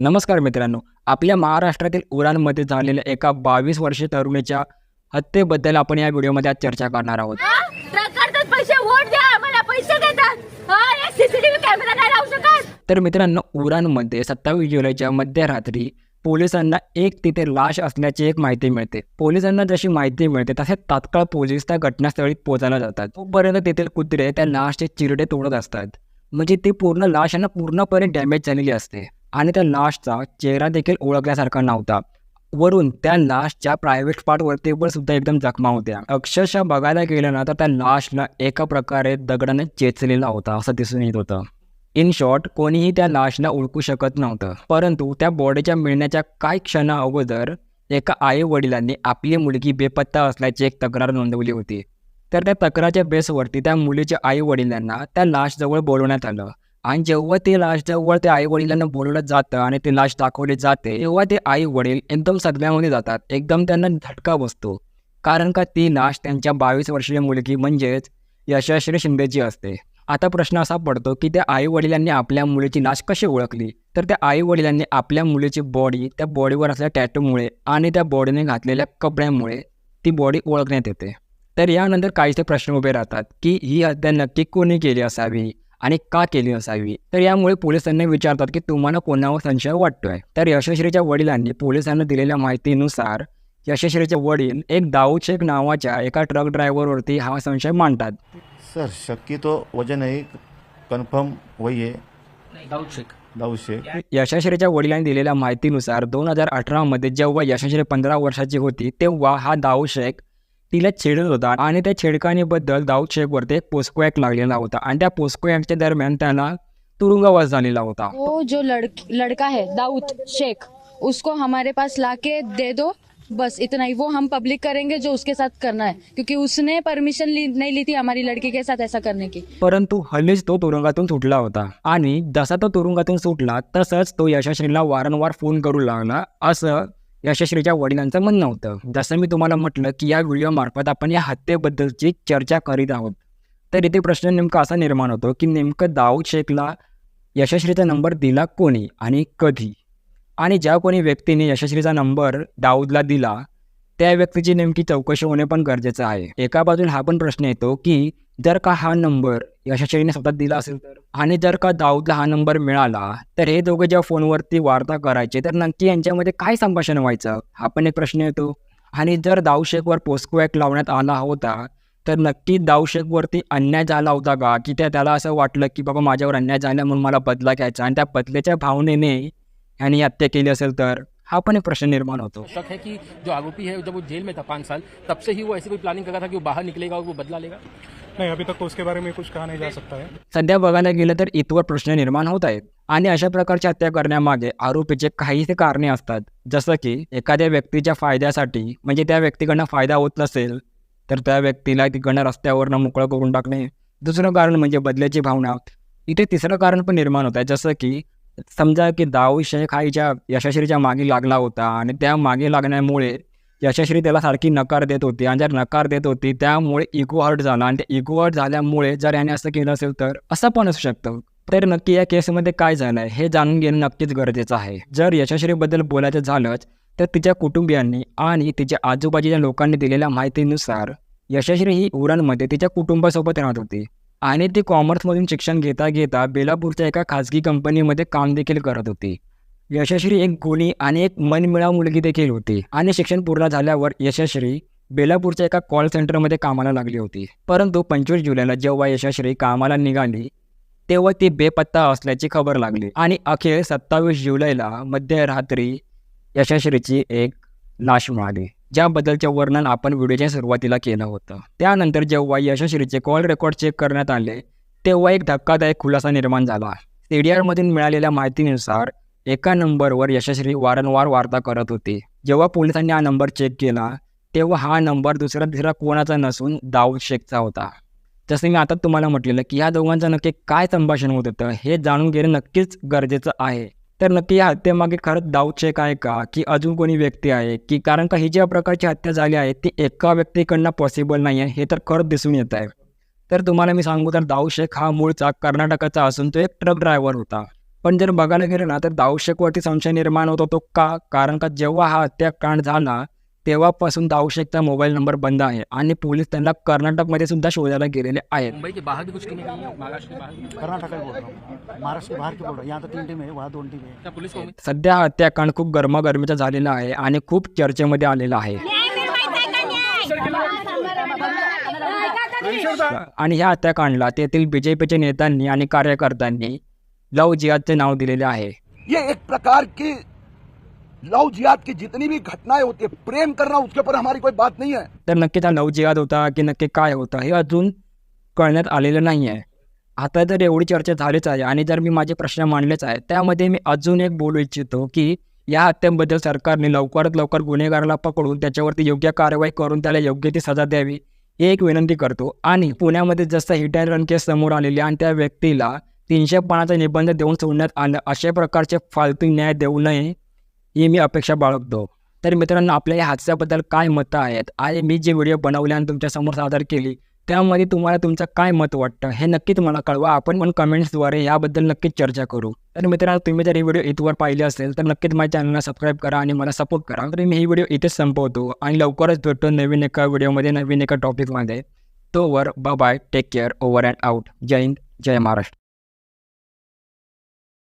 नमस्कार मित्रांनो आपल्या महाराष्ट्रातील उराणमध्ये झालेल्या एका बावीस वर्षीय तरुणीच्या हत्येबद्दल आपण या व्हिडिओमध्ये आज चर्चा करणार आहोत. तर मित्रांनो उराणमध्ये सत्तावीस जुलैच्या मध्यरात्री पोलिसांना एक तिथे लाश असल्याची एक माहिती मिळते. पोलिसांना जशी माहिती मिळते तसे तात्काळ पोलीस त्या घटनास्थळी पोहोचायला जातात. तोपर्यंत तेथील कुत्रे त्या लाशचे चिरडे तोडत असतात. म्हणजे ती पूर्ण लाश यांना पूर्णपणे डॅमेज झालेली असते. आणि त्या लाशचा चेहरा देखील ओळखल्यासारखा नव्हता. वरून त्या लाशच्या प्रायव्हेट पार्टवरती पण सुद्धा एकदम जखमा होत्या. अक्षरशः बघायला गेलं ना तर त्या लाशला एका प्रकारे दगडाने चेचलेला होता असं दिसून येत होतं. इन शॉर्ट कोणीही त्या लाशला ओळखू शकत नव्हतं. परंतु त्या बॉडीच्या मिळण्याच्या काही क्षणा अगोदर एका आई वडिलांनी आपली मुलगी बेपत्ता असल्याची एक तक्रार नोंदवली होती. तर त्या तक्रारच्या बेसवरती त्या मुलीच्या आई वडिलांना त्या लाशजवळ बोलवण्यात आलं. आणि जेव्हा ते लाश जेव्हा ते आई वडिलांना बोलवलं जातं आणि ते लाश दाखवली जाते तेव्हा ते आई वडील एकदम सदम्यामध्ये जातात. एकदम त्यांना झटका बसतो. कारण का ती लाश त्यांच्या बावीस वर्षीय मुलगी म्हणजेच यशस्वी शिंदेची असते. आता प्रश्न असा पडतो की त्या आई वडिलांनी आपल्या मुलीची लाश कशी ओळखली? तर त्या आई वडिलांनी आपल्या मुलीची बॉडी त्या बॉडीवर असलेल्या टॅटूमुळे आणि त्या बॉडीने घातलेल्या कपड्यामुळे ती बॉडी ओळखण्यात येते. तर यानंतर काहीसे प्रश्न उभे राहतात की ही हत्या नक्की कोणी केली असावी? आणि का केली असावी तर यामुळे पोलिसांना विचारतात की तुम्हाला कोणावर संशय वाटतोय? तर यशस्वीच्या वडिलांनी पोलिसांना दिलेल्या माहितीनुसार यशस्वीचे वडील एक दाऊद शेख नावाच्या एका ट्रक ड्रायव्हरवरती हा संशय मांडतात. सर शक की तो वजह नहीं कंफर्म वही है दाऊद शेख. दाऊद शेख. यशस्वीच्या वडिलांनी दिलेल्या माहितीनुसार दोन हजार अठरामध्ये जेव्हा यशस्वी पंधरा वर्षाची होती तेव्हा हा दाऊद शेख तिला छेडत होता आणि त्या छेडखानीबद्दल दाऊद शेखवरती एक पोस्को ॲक्ट लागलेला होता आणि त्या पोस्को ॲक्टच्या दरम्यान त्याला तुरुंगवास झालेला होता. वो जो लड़क लड़का है दाऊद शेख उसको हमारे पास लाके दे दो बस इतना ही. वो हम पब्लिक करेंगे जो उसके साथ करना है क्योंकि उसने परमिशन ली नहीं ली थी हमारी लड़की के साथ ऐसा करने की. परंतु हल्लीच तो तुरुंगातून सुटला होता आणि जसा तो तुरुंगातून सुटला तसंच तो यशस्वीला वारंवार फोन करू लागला असं यशश्रीच्या वडिलांचं म्हणणं होतं. जसं मी तुम्हाला म्हटलं की या व्हिडिओमार्फत आपण या हत्येबद्दलची चर्चा करीत आहोत. तर इथे प्रश्न नेमका असा निर्माण होतो की नेमकं दाऊद शेखला यशस्वीचा नंबर दिला कोणी आणि कधी? आणि ज्या कोणी व्यक्तीने यशस्वीचा नंबर दाऊदला दिला त्या व्यक्तीची नेमकी चौकशी होणे पण गरजेचं आहे. एका बाजूला हा पण प्रश्न येतो की जर का हा नंबर यशाचरीने स्वतः दिला असेल तर? आणि जर का दाऊदला हा नंबर मिळाला तर हे दोघे जेव्हा फोनवरती वार्ता करायचे तर नक्की यांच्यामध्ये काय संभाषण व्हायचं? हा पण एक प्रश्न येतो. आणि जर दाऊ शेखवर पोस्को ॲक्ट लावण्यात आला होता तर नक्की दाऊ शेखवरती अन्याय झाला होता का? की त्या त्याला असं वाटलं की बाबा माझ्यावर अन्याय झाला म्हणून मला बदला घ्यायचा आणि त्या बदल्याच्या भावनेने यांनी हत्या केली असेल तर? हा पण एक प्रश्न निर्माण होतो. शक है कि जो आरोपी है जब वो जेल में था पाँच साल तब से ही वो ऐसी कोई प्लानिंग कर रहा था कि वो बाहर निकलेगा और वो बदला लेगा? नाही अभी तक उसके बारे में कुछ कहा नहीं जा सकता है। सध्या बघायला गेलं तर इथवर प्रश्न निर्माण होत आहेत आणि अशा प्रकारची हत्या करण्यामागे आरोपीचे काहीसे कारणे असतात. जसं की एखाद्या व्यक्तीच्या फायद्यासाठी म्हणजे त्या व्यक्तीकडनं फायदा होत नसेल तर त्या व्यक्तीला तिकडनं रस्त्यावरनं मोकळं करून टाकणे. दुसरं कारण म्हणजे बदल्याची भावना. इथे तिसरं कारण पण निर्माण होत आहे जसं की समजा की दाऊ शेख हा हिच्या यशस्वीच्या मागे लागला होता आणि त्या मागे लागण्यामुळे यशस्वी त्याला सारखी नकार देत होती. आणि जर नकार देत होती त्यामुळे इगो हर्ट झाला. आणि त्या इगो हर्ट झाल्यामुळे जर याने असं केलं असेल तर असं पण असू शकतं. तर नक्की या केसमध्ये काय झालं आहे हे जाणून घेणं नक्कीच गरजेचं आहे. जर यशस्वीबद्दल बोलायचं झालंच तर तिच्या कुटुंबियांनी आणि तिच्या आजूबाजूच्या लोकांनी दिलेल्या माहितीनुसार यशस्वी ही उरणमध्ये तिच्या कुटुंबासोबत राहत होती. आणि ती कॉमर्समधून शिक्षण घेता घेता बेलापूरच्या एका खाजगी कंपनीमध्ये काम देखील करत होती. यशस्वी एक गुणी आणि एक मनमिळाव मुलगी देखील होती आणि शिक्षण पूर्ण झाल्यावर यशस्वी बेलापूरच्या एका कॉल सेंटरमध्ये कामाला लागली होती. परंतु पंचवीस जुलैला जेव्हा यशस्वी कामाला निघाली तेव्हा ती बेपत्ता असल्याची खबर लागली आणि अखेर सत्तावीस जुलैला मध्यरात्री यशस्वीची एक लाश मिळाली ज्याबद्दलचे वर्णन आपण व्हिडिओच्या सुरुवातीला केलं होतं. त्यानंतर जेव्हा यशस्वीचे कॉल रेकॉर्ड चेक करण्यात आले तेव्हा एक धक्कादायक खुलासा निर्माण झाला. सीडीआरमधून मिळालेल्या माहितीनुसार एका नंबरवर यशस्वी वारंवार वार्ता करत होते. जेव्हा पोलिसांनी हा नंबर चेक केला तेव्हा हा नंबर दुसरा तिसरा कोणाचा नसून दाऊद शेखचा होता. जसं मी आता तुम्हाला म्हटलेलं की या दोघांचं नक्की काय संभाषण होत होतं हे जाणून घेणं नक्कीच गरजेचं आहे. तर नक्की या हत्येमागे खरंच दाऊद शेख आहे का की अजून कोणी व्यक्ती आहे की कारण का ही ज्या प्रकारची हत्या झाली आहे ती एका व्यक्तीकडनं पॉसिबल नाही आहे हे तर खरंच दिसून येत आहे. तर तुम्हाला मी सांगू तर दाऊद शेख हा मूळचा कर्नाटकाचा असून तो एक ट्रक ड्रायव्हर होता. पण जर बघायला गेलं ना तर दाऊशेकवरती संशय निर्माण होत होतो का? कारण का जेव्हा हा हत्याकांड झाला तेव्हापासून दाऊशेकचा मोबाईल नंबर बंद आहे आणि पोलीस त्यांना कर्नाटकमध्ये सुद्धा शोधायला गेलेले आहेत. मुंबई के बाहर भी कुछ टीमें गई हैं महाराष्ट्र के बाहर भी कर्नाटक का ही बोल रहा हूँ महाराष्ट्र के बाहर की बोल रहा हूँ यहाँ तो तीन टीम है वहाँ दोन टीम है क्या पुलिस को उम्मीद सध्या हा हत्याकांड खूप गरमागरमीचा झालेला आहे आणि खूप चर्चेमध्ये आलेला आहे. आणि ह्या हत्याकांडला तेथील बीजेपीच्या नेत्यांनी आणि कार्यकर्त्यांनी लव जिहादचे नाव दिलेले आहे. ये एक प्रकार की लव जिहाद की जितनी भी घटनाएं होती है प्रेम करना उसके ऊपर हमारी कोई बात नहीं है। तर नक्कीच हा लव जिहाद होता की नक्की काय होता हे अजून कळण्यात आलेलं नाही आहे आता जर एवढी चर्चा झालीच आहे आणि जर मी माझे प्रश्न मांडलेच आहे त्यामध्ये मी अजून एक बोलू इच्छितो की या हत्येबद्दल सरकारने लवकरात लवकर गुन्हेगाराला पकडून त्याच्यावरती योग्य कारवाई करून त्याला योग्य ती सजा द्यावी ही एक विनंती करतो. आणि पुण्यामध्ये जसं हिट अँड रन केस समोर आलेली आणि त्या व्यक्तीला तीनशे पानाचा निबंध देऊन सोडण्यात आलं. अशा प्रकारचे फालतू न्याय देऊ नये ही मी अपेक्षा बाळगतो. तर मित्रांनो आपल्या या हादस्याबद्दल काय मतं आहेत? आणि मी जे व्हिडिओ बनवले आणि तुमच्यासमोर सादर केली त्यामध्ये तुम्हाला तुमचं काय मत वाटतं? हे नक्कीच मला कळवा. आपण पण कमेंट्सद्वारे याबद्दल नक्कीच चर्चा करू. तर मित्रांनो तुम्ही जर ही व्हिडिओ इथवर पाहिले असेल तर नक्कीच माझ्या चॅनलला सबस्क्राईब करा आणि मला सपोर्ट करा. तर मी ही व्हिडिओ इथेच संपवतो आणि लवकरच भेटतो नवीन एका व्हिडिओमध्ये नवीन एका टॉपिकमध्ये तोवर bye take care over and out जय हिंद जय महाराष्ट्र